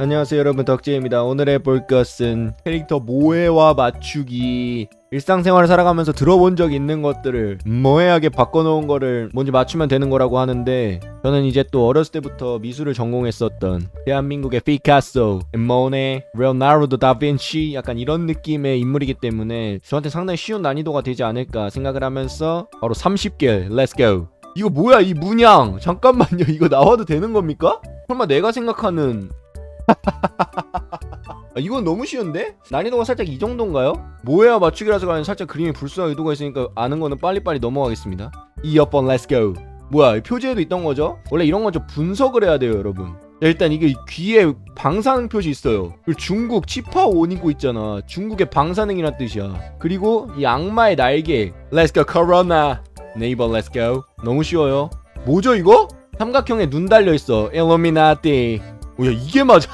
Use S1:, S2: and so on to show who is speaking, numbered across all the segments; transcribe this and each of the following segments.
S1: 안녕하세요 여러분. 덕지입니다. 오늘 해볼 것은 캐릭터 모해와 맞추기. 일상생활을 살아가면서 들어본 적 있는 것들을 모해하게 바꿔놓은 거를 뭔지 맞추면 되는 거라고 하는데 저는 이제 또 어렸을 때부터 미술을 전공했었던 대한민국의 피카소, 모네, 레오나르도 다빈치 약간 이런 느낌의 인물이기 때문에 저한테 상당히 쉬운 난이도가 되지 않을까 생각을 하면서 바로 30개 렛츠고 이거 뭐야? 이 문양! 잠깐만요. 이거 나와도 되는 겁니까? 설마 내가 생각하는 아, 이건 너무 쉬운데? 난이도가 살짝 이 정도인가요? 뭐야 맞추기라서 가는 살짝 그림에 불순한 의도가 있으니까 아는 거는 빨리빨리 넘어가겠습니다. 2번 렛츠고 뭐야 이 표지에도 있던 거죠? 원래 이런 건 좀 분석을 해야 돼요 여러분. 자, 일단 이게 귀에 방사능 표시 있어요. 그리고 중국 치파오 옷 입고 있잖아. 중국의 방사능이란 뜻이야. 그리고 이 악마의 날개. 렛츠고 코로나 네이버 렛츠고 너무 쉬워요. 뭐죠 이거? 삼각형에 눈 달려있어. 일루미나티 오야 이게 맞아.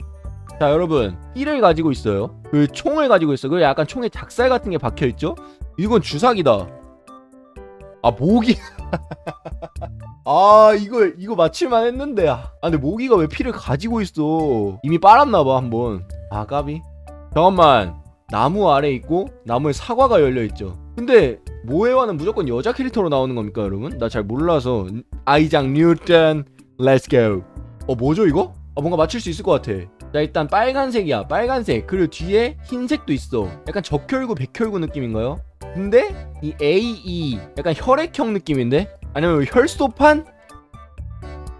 S1: 자 여러분. 힐을 가지고 있어요. 그 총을 가지고 있어 그 약간 총에 작살 같은 게 박혀있죠? 이건 주사기다. 아 모기. 아 이거 이거 맞힐만 했는데. 아 근데 모기가 왜 피를 가지고 있어? 이미 빨았나봐 한번. 아 까비. 잠깐만. 나무 아래 있고 나무에 사과가 열려있죠. 근데 모해와는 무조건 여자 캐릭터로 나오는 겁니까 여러분? 나 잘 몰라서. 아이작 뉴턴 렛츠고. 어 뭐죠 이거? 어, 뭔가 맞출 수 있을 것 같아. 자 일단 빨간색이야 빨간색 그리고 뒤에 흰색도 있어 약간 적혈구 백혈구 느낌인가요? 근데 이 AE 약간 혈액형 느낌인데? 아니면 혈소판?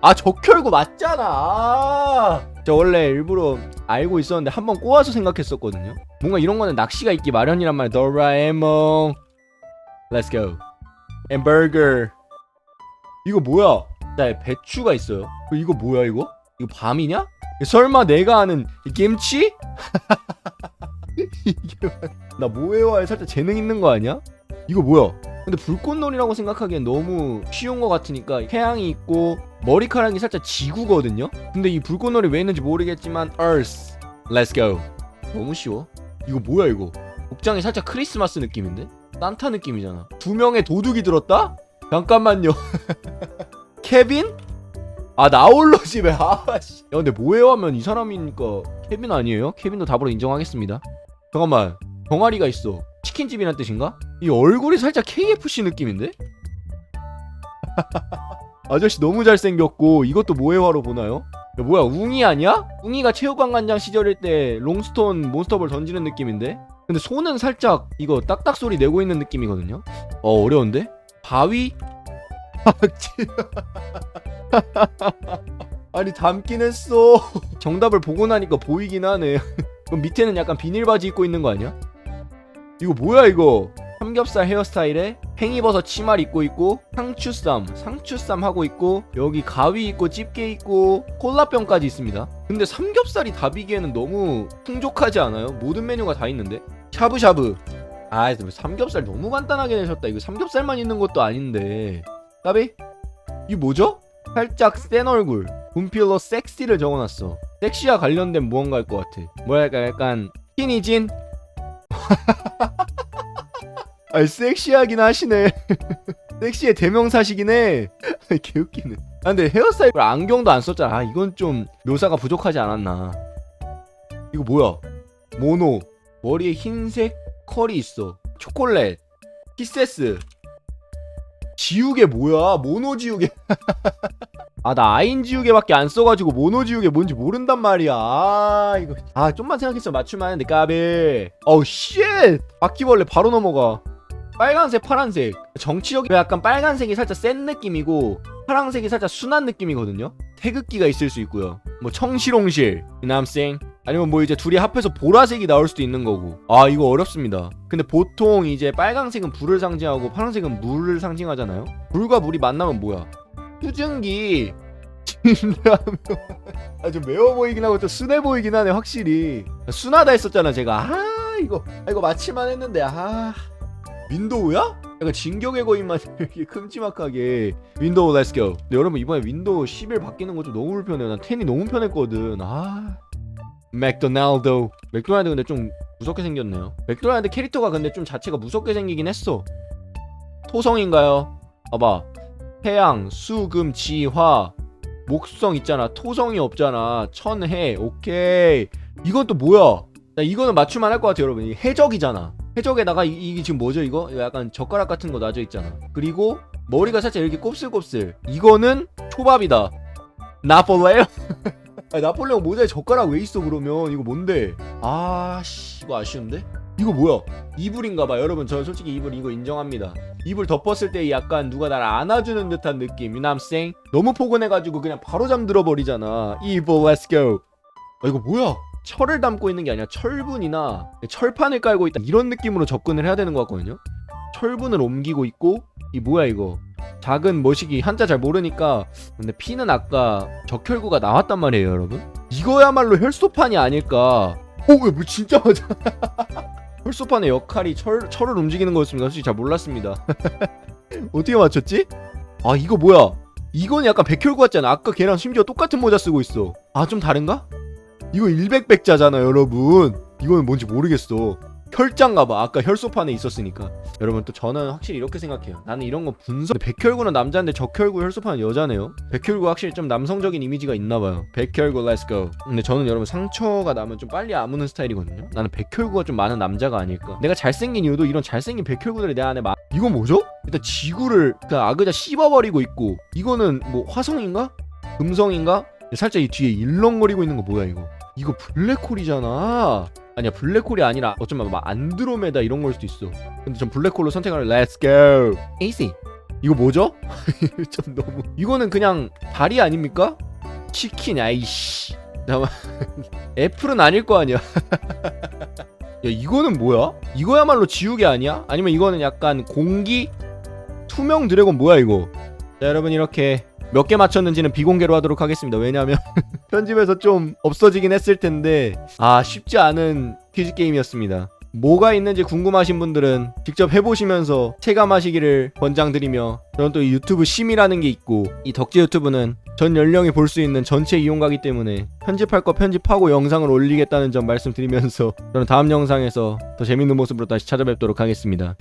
S1: 아 적혈구 맞잖아 아. 저 원래 일부러 알고 있었는데 한번 꼬아서 생각했었거든요 뭔가 이런 거는 낚시가 있기 마련이란 말이야 도라에몽 Let's go 햄버거 이거 뭐야 자 배추가 있어요 이거 뭐야 이거? 이거 밤이냐? 설마 내가 아는 이 김치? 이게? 나 모해와에 살짝 재능 있는 거 아니야? 이거 뭐야? 근데 불꽃놀이라고 생각하기엔 너무 쉬운 거 같으니까 태양이 있고 머리카락이 살짝 지구거든요? 근데 이 불꽃놀이 왜 있는지 모르겠지만 Earth Let's go 너무 쉬워 이거 뭐야 이거 복장이 살짝 크리스마스 느낌인데? 산타 느낌이잖아 두 명의 도둑이 들었다? 잠깐만요 케빈? 아 나 홀로 집에 아씨 야 근데 뭐해요 하면 이 사람이니까 케빈 아니에요? 케빈도 답으로 인정하겠습니다 잠깐만 병아리가 있어 치킨집이란 뜻인가? 이 얼굴이 살짝 KFC 느낌인데? 아저씨 너무 잘생겼고 이것도 모해화로 보나요? 야 뭐야 웅이 아니야? 웅이가 체육관관장 시절일 때 롱스톤 몬스터볼 던지는 느낌인데? 근데 손은 살짝 이거 딱딱 소리 내고 있는 느낌이거든요? 어 어려운데? 바위? 아니 담긴 했어 정답을 보고 나니까 보이긴 하네 그럼 밑에는 약간 비닐바지 입고 있는 거 아니야? 이거 뭐야 이거 삼겹살 헤어스타일에 팽이버섯 치마를 입고 있고 상추쌈 상추쌈 하고 있고 여기 가위 있고 집게 있고 콜라병까지 있습니다 근데 삼겹살이 답이기에는 너무 풍족하지 않아요? 모든 메뉴가 다 있는데 샤브샤브 아 삼겹살 너무 간단하게 내셨다 이거 삼겹살만 있는 것도 아닌데 까비? 이게 뭐죠? 살짝 센 얼굴 분필로 섹시를 적어놨어. 섹시와 관련된 무언가일 것 같아. 뭐랄까 약간 스키니진? 아 섹시하긴 하시네. 섹시의 대명사시긴 해. 개웃기네. 아 근데 헤어스타일 안경도 안 썼잖아. 아 이건 좀 묘사가 부족하지 않았나. 이거 뭐야? 모노. 머리에 흰색 컬이 있어. 초콜릿. 키세스 지우개 뭐야? 모노 지우개. 아 나 아인 지우개밖에 안 써가지고 모노 지우개 뭔지 모른단 말이야. 아 이거. 아 좀만 생각했어 맞추면 하는데 까비 어우 쉣! 바퀴벌레 바로 넘어가. 빨간색 파란색. 정치적인 약간 빨간색이 살짝 센 느낌이고 파란색이 살짝 순한 느낌이거든요? 태극기가 있을 수 있고요. 뭐 청실홍실. 남생 아니면 뭐 이제 둘이 합해서 보라색이 나올 수도 있는 거고. 아 이거 어렵습니다. 근데 보통 이제 빨간색은 불을 상징하고 파란색은 물을 상징하잖아요? 불과 물이 만나면 뭐야? 수증기. 진라면. 아좀 매워 보이긴 하고 좀 순해 보이긴 하네 확실히. 순하다 했었잖아 제가. 아 이거. 아 이거 맞힐만 했는데 아. 윈도우야? 약간 진격의 거인만 이렇게 큼지막하게. 윈도우 렛츠고 여러분 이번에 윈도우 11 바뀌는 거 좀 너무 불편해요. 난 10이 너무 편했거든. 아 맥도날드 맥도날드 근데 좀 무섭게 생겼네요. 맥도날드 캐릭터가 근데 좀 자체가 무섭게 생기긴 했어. 토성인가요? 봐봐. 태양, 수, 금, 지, 화. 목성 있잖아. 토성이 없잖아. 천해. 오케이. 이건 또 뭐야? 야, 이거는 맞출만 할 것 같아요 여러분. 이 해적이잖아. 해적에다가 이, 이게 지금 뭐죠 이거? 약간 젓가락 같은 거 놔져 있잖아. 그리고 머리가 살짝 이렇게 곱슬곱슬. 이거는 초밥이다. 나폴레옹 아니, 나폴레옹 모자에 젓가락 왜 있어 그러면? 이거 뭔데? 아씨 이거 아쉬운데? 이거 뭐야? 이불인가봐 여러분 저 솔직히 이불 이거 인정합니다. 이불 덮었을 때 약간 누가 날 안아주는 듯한 느낌 유남생 너무 포근해가지고 그냥 바로 잠들어 버리잖아. 이불 let's go. 아 이거 뭐야? 철을 담고 있는 게 아니라 철분이나 철판을 깔고 있다. 이런 느낌으로 접근을 해야 되는 것 같거든요. 철분을 옮기고 있고 이 뭐야 이거 작은 머시기 한자 잘 모르니까 근데 피는 아까 적혈구가 나왔단 말이에요 여러분. 이거야말로 혈소판이 아닐까. 오뭐 진짜 맞아? 혈소판의 역할이 철, 철을 움직이는 거였습니다. 솔직히 잘 몰랐습니다. 어떻게 맞췄지? 아 이거 뭐야? 이건 약간 백혈구 같잖아? 아까 걔랑 심지어 똑같은 모자 쓰고 있어. 아 좀 다른가? 이거 100백자잖아 여러분. 이거는 뭔지 모르겠어 혈장 가봐. 아까 혈소판에 있었으니까. 여러분 또 저는 확실히 이렇게 생각해요. 나는 이런 거 분석 백혈구는 남자인데 적혈구 혈소판은 여자네요. 백혈구 확실히 좀 남성적인 이미지가 있나봐요. 백혈구 렛츠 고 근데 저는 여러분 상처가 나면 좀 빨리 아무는 스타일이거든요. 나는 백혈구가 좀 많은 남자가 아닐까. 내가 잘생긴 이유도 이런 잘생긴 백혈구들이 내 안에 많 이건 뭐죠? 일단 지구를 그 아그자 씹어버리고 있고 이거는 뭐 화성인가? 금성인가? 살짝 이 뒤에 일렁거리고 있는 거 뭐야 이거? 이거 블랙홀이잖아 아니야 블랙홀이 아니라 어쩌면 막 안드로메다 이런 걸 수도 있어 근데 전 블랙홀로 선택하려 Let's go easy 이거 뭐죠? 좀 너무 이거는 그냥 다리 아닙니까? 치킨 아이씨 잠깐만 애플은 아닐 거 아니야 야 이거는 뭐야? 이거야말로 지우개 아니야? 아니면 이거는 약간 공기 투명 드래곤 뭐야 이거 자 여러분 이렇게 몇 개 맞췄는지는 비공개로 하도록 하겠습니다 왜냐하면 편집에서 좀 없어지긴 했을 텐데 아 쉽지 않은 퀴즈 게임이었습니다. 뭐가 있는지 궁금하신 분들은 직접 해보시면서 체감하시기를 권장드리며 저는 또이 유튜브 심이라는 게 있고 이 덕지 유튜브는 전 연령이 볼 수 있는 전체 이용가기 때문에 편집할 거 편집하고 영상을 올리겠다는 점 말씀드리면서 저는 다음 영상에서 더 재밌는 모습으로 다시 찾아뵙도록 하겠습니다.